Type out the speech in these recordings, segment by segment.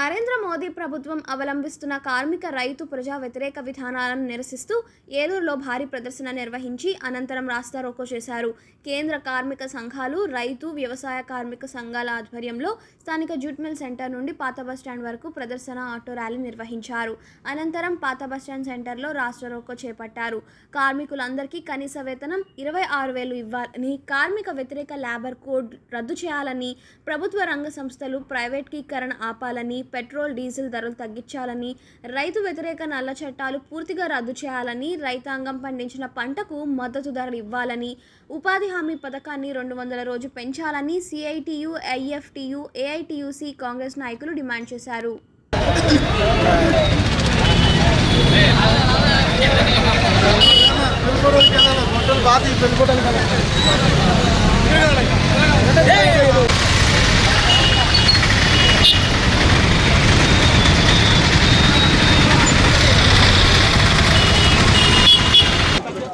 నరేంద్ర మోదీ ప్రభుత్వం అవలంబిస్తున్న కార్మిక రైతు ప్రజా వ్యతిరేక విధానాలను నిరసిస్తూ ఏలూరులో భారీ ప్రదర్శన నిర్వహించి అనంతరం రాస్తారోకో చేశారు. కేంద్ర కార్మిక సంఘాలు రైతు వ్యవసాయ కార్మిక సంఘాల ఆధ్వర్యంలో స్థానిక జూట్ మిల్ సెంటర్ నుండి పాత బస్టాండ్ వరకు ప్రదర్శన ఆటో ర్యాలీ నిర్వహించారు. అనంతరం పాత బస్టాండ్ సెంటర్లో రాస్తారోకో చేపట్టారు. కార్మికులందరికీ కనీస వేతనం ఇరవై ఆరు వేలు ఇవ్వాలని కార్మిక వ్యతిరేక లేబర్ కోడ్ రద్దు చేయాలని ప్రభుత్వ రంగ సంస్థలు ప్రైవేటీకరణ ఆపాలని పెట్రోల్ డీజిల్ ధరలు తగ్గించాలని రైతు వ్యతిరేక నల్ల చట్టాలు పూర్తిగా రద్దు చేయాలని రైతాంగం పండించిన పంటకు మద్దతు ధరలు ఇవ్వాలని ఉపాధి హామీ పథకాన్ని రెండు వందల రోజు పెంచాలని సిఐటియు ఐఎఫ్టియు ఏఐటియుసి కాంగ్రెస్ నాయకులు డిమాండ్ చేశారు.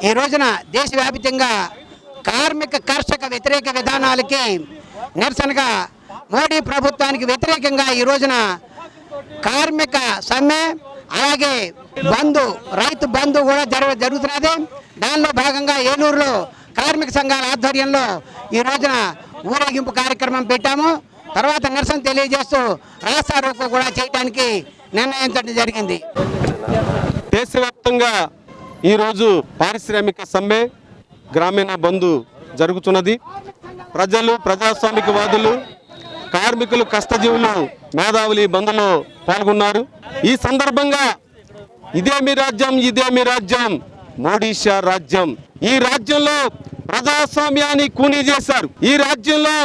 ఈ రోజున దేశవ్యాప్తంగా కార్మిక కర్షక వ్యతిరేక విధానాలకి నిరసనగా మోడీ ప్రభుత్వానికి వ్యతిరేకంగా ఈ రోజున కార్మిక సమ్మె అలాగే బంధు రైతు బంధు కూడా జరగ జరుగుతున్నది. దానిలో భాగంగా ఏలూరులో కార్మిక సంఘాల ఆధ్వర్యంలో ఈ రోజున ఊరేగింపు కార్యక్రమం పెట్టాము. తర్వాత నిరసన తెలియజేస్తూ రాస్తారోకు కూడా చేయడానికి నిర్ణయించడం జరిగింది. దేశవ్యాప్తంగా ఈరోజు పారిశ్రామిక సమ్మె గ్రామీణ బంధు జరుగుతున్నది. ప్రజలు ప్రజాస్వామికవాదులు కార్మికులు కష్టజీవులు మేధావులు ఈ బంధులో పాల్గొన్నారు. ఈ సందర్భంగా ఇదే మీ రాజ్యం ఇదే మీ రాజ్యం మోడీ షా రాజ్యం. ఈ రాజ్యంలో ప్రజాస్వామ్యాన్ని కూనీ చేశారు. ఈ రాజ్యంలో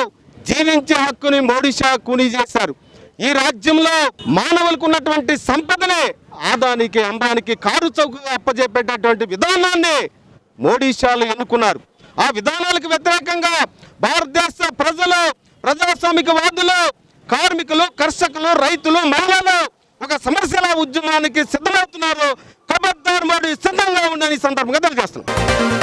జీవించే హక్కుని మోడీ షా కూనీ చేశారు. ఈ రాజ్యంలో మానవులకు ఉన్నటువంటి సంపదనే ఆదానికి అంబానికి కారు చౌకగా అప్పజెప్పేటటువంటి విధానాన్ని మోడీ షాలు ఎన్నుకున్నారు. ఆ విధానాలకు వ్యతిరేకంగా భారతదేశ ప్రజలు ప్రజాస్వామికవాదులు కార్మికులు కర్షకులు రైతులు మహిళలు ఒక సమస్యల ఉద్యమానికి సిద్ధమవుతున్నారు. కబద్దార్ మోడీ సిద్ధంగా ఉండని సందర్భంగా తెలియజేస్తున్నాం.